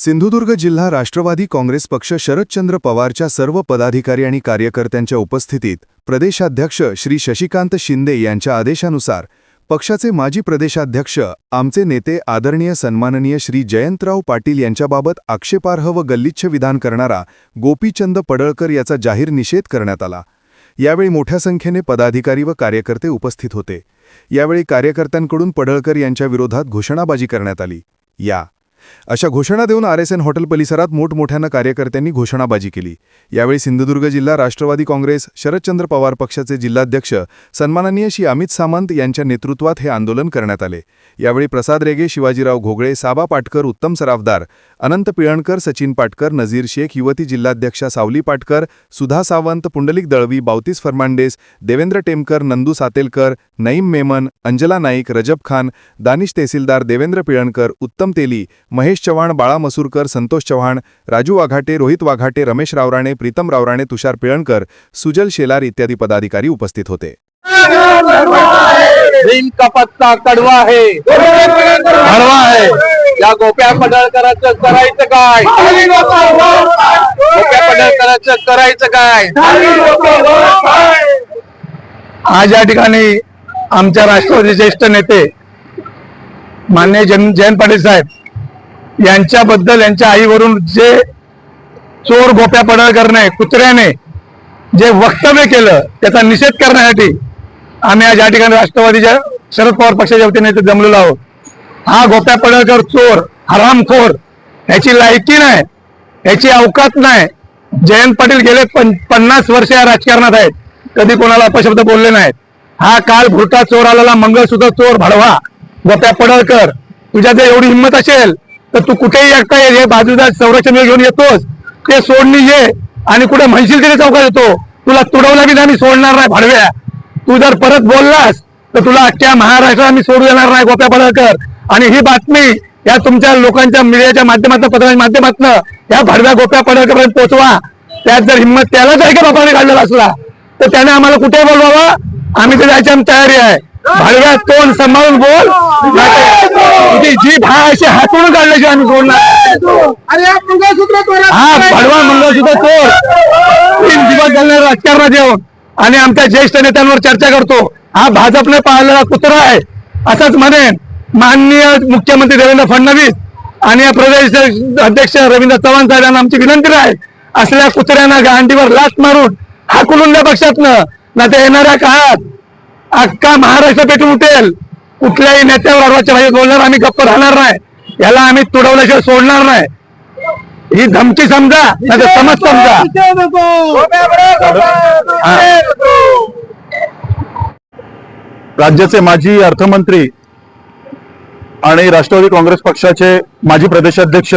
सिंधुदुर्ग जिल्हा राष्ट्रवादी काँग्रेस पक्ष शरदचंद्र पवारच्या सर्व पदाधिकारी आणि कार्यकर्त्यांच्या उपस्थितीत प्रदेशाध्यक्ष श्री शशिकांत शिंदे यांच्या आदेशानुसार पक्षाचे माजी प्रदेशाध्यक्ष आमचे नेते आदरणीय सन्माननीय श्री जयंतराव पाटील यांच्याबाबत आक्षेपार्ह व गल्लिच्छ विधान करणारा गोपीचंद पडळकर याचा जाहीर निषेध करण्यात आला. यावेळी मोठ्या संख्येने पदाधिकारी व कार्यकर्ते उपस्थित होते. यावेळी कार्यकर्त्यांकडून पडळकर यांच्या विरोधात घोषणाबाजी करण्यात आली. या अशा घोषणा देऊन आर एस एन हॉटेल परिसरात मोठमोठ्यानं कार्यकर्त्यांनी घोषणाबाजी केली. यावेळी सिंधुदुर्ग जिल्हा राष्ट्रवादी काँग्रेस शरदचंद्र पवार पक्षाचे जिल्हाध्यक्ष सन्माननीय श्री अमित सामंत यांच्या नेतृत्वात हे आंदोलन करण्यात आले. यावेळी प्रसाद रेगे शिवाजीराव घोगळे साबा पाटकर उत्तम सराफदार अनंत पिळणकर सचिन पाटकर नझीर शेख युवती जिल्हाध्यक्षा सावली पाटकर सुधा सावंत पुंडलिक दळवी बावतीस फर्मांडेस देवेंद्र टेमकर नंदू सातेलकर नईम मेमन अंजला नाईक रजब खान दानिश तहसीलदार देवेंद्र पिळणकर उत्तम तेली महेश चव्हाण बाळा मसूरकर संतोष चव्हाण राजू वाघाटे रोहित वाघाटे रमेश रावराणे प्रीतम रावराणे तुषार पिळणकर सुजल शेलार इत्यादी पदाधिकारी उपस्थित होते. का पत्ता कडवा आहे हळवा आहे या गोप्या पडळकरांचं करायचं काय? गोप्या पडळकरांचं करायचं काय? आज या ठिकाणी आमच्या राष्ट्रवादी ज्येष्ठ नेते मान्य जन जयंत पाटील साहेब यांच्याबद्दल यांच्या आईवरून जे चोर गोप्या पडळकरने कुत्र्याने जे वक्तव्य केलं त्याचा निषेध करण्यासाठी आम्ही आज या ठिकाणी राष्ट्रवादीच्या शरद पवार पक्षाच्या वतीने इथे जमलेलो आहोत. हा गोप्या पडळकर चोर हरामखोर याची लायकी नाही याची अवकात नाही. जयंत पाटील गेले पन, पन्नास वर्ष या राजकारणात आहेत. कधी कोणाला अपशब्द बोलले नाहीत. हा काल भुरटा चोर आलेला मंगळसूत्र चोर भडवा गोप्या पडळकर. तुझ्या जर एवढी हिंमत असेल तर तू कुठेही एकटा ये हे बाजूचा संरक्षण घेऊन येतोस. ते सोडणी ये आणि कुठे म्हणशील तिथे चौकात येतो. तुला तुडवला बी आम्ही सोडणार नाही भाडव्या. तू जर परत बोललास तर तुला अख्ख्या महाराष्ट्रात आम्ही सोडू देणार नाही गोप्या पडळकर. आणि ही बातमी या तुमच्या लोकांच्या मीडियाच्या माध्यमातून पत्राच्या माध्यमातून या भाडव्या गोप्या पडळकरपर्यंत पोहोचवा. त्यात जर हिंमत त्याला जर का बापाने काढलेला असला. तर त्याने आम्हाला कुठे बोलवावा. आम्ही ते जायची आम्ही तयारी आहे. भडव्या तोंड सांभाळून बोल. तुझी जी भाय अशी हातून काढल्याची आम्ही चोरात हा भडवा मंगळसूत्र चोर तीन दिवस झाले राजकारणात येऊन. आणि आमच्या ज्येष्ठ नेत्यांवर चर्चा करतो. हा भाजपने पाळलेला कुत्रा आहे. असंच म्हणेन माननीय मुख्यमंत्री देवेंद्र फडणवीस आणि प्रदेश अध्यक्ष रवींद्र चव्हाण साहेब यांना आमची विनंती आहे असल्या कुत्र्यांना गांडीवर लाच मारून हाकलून द्या पक्षातनं. ना ते येणाऱ्या काळात अख्खा महाराष्ट्र पेटून उठेल. कुठल्याही नेत्यावर अर्वाच्या भाषेत बोलणार आम्ही गप्प राहणार नाही. याला आम्ही तुडवल्याशिवाय सोडणार नाही. ही धमकी समजा नाही समज समजा. राज्याचे माजी अर्थमंत्री आणि राष्ट्रवादी काँग्रेस पक्षाचे माजी प्रदेशाध्यक्ष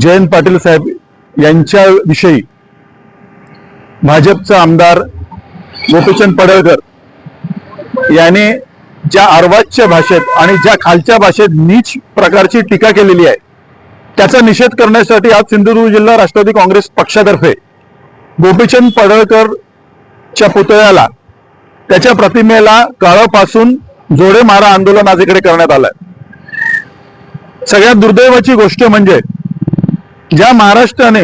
जयंत पाटील साहेब यांच्याविषयी भाजपचा आमदार गोपीचंद पडळकर याने ज्या अर्वाच्य भाषेत आणि ज्या खालच्या भाषेत नीच प्रकारची टीका केलेली आहे त्याचा निषेध करण्यासाठी आज सिंधुदुर्ग जिल्हा राष्ट्रवादी काँग्रेस पक्षातर्फे गोपीचंद पडळकरच्या पुतळ्याला त्याच्या प्रतिमेला काळापासून जोडे मारा आंदोलन आज इकडे करण्यात आलंय. सगळ्यात दुर्दैवाची गोष्ट म्हणजे ज्या महाराष्ट्राने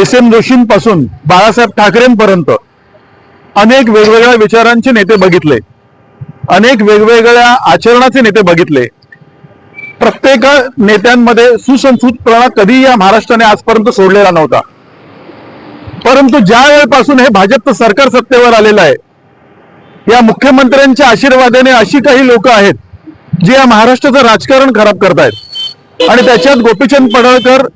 एस एम जोशींपासून बाळासाहेब ठाकरेंपर्यंत अनेक वेगवेगळ्या विचारांचे नेते बघितले. अनेक वेगवेगळ्या आचरणाचे नेते बघितले. प्रत्येक नेत्यांमध्ये सुसंस्कृतपणा कधी या महाराष्ट्राने आजपर्यंत सोडलेला नव्हता. परंतु ज्या वेळेपासून हे भाजपचं सरकार सत्तेवर आलेलं आहे या मुख्यमंत्र्यांच्या आशीर्वादाने अशी काही लोक आहेत जी या महाराष्ट्राचं राजकारण खराब करतायत. आणि त्याच्यात गोपीचंद पडळकर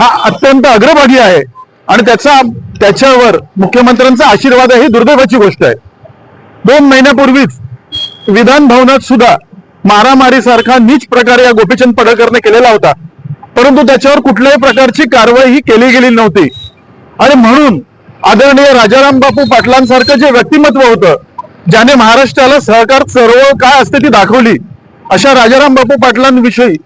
हा अत्यंत अग्रभागी आहे. आणि त्याचा त्याच्यावर मुख्यमंत्र्यांचा आशीर्वाद आहे ही दुर्दैवाची गोष्ट आहे. दोन महिन्यापूर्वीच विधान भवनात सुद्धा मारामारी सारखा नीच प्रकार या गोपीचंद पडळकरने केलेला होता. परंतु त्याच्यावर कुठल्याही प्रकारची कारवाई ही केली गेली नव्हती. आणि म्हणून आदरणीय राजाराम बापू पाटलांसारखं जे व्यक्तिमत्व होतं ज्याने महाराष्ट्राला सहकार चळवळ काय असते ती दाखवली अशा राजाराम बापू पाटलांविषयी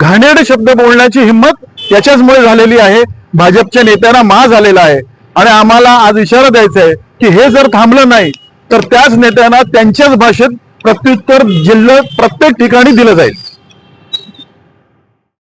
घाणेड शब्द बोलण्याची हिंमत याच्याचमुळे झालेली आहे. भाजपच्या नेत्यांना मा झालेला आहे. आणि आम्हाला आज इशारा द्यायचा आहे की हे जर थांबलं नाही तर त्याच नेत्यांना त्यांच्याच भाषेत प्रत्युत्तर जिल्ह्यात प्रत्येक ठिकाणी दिलं जाईल.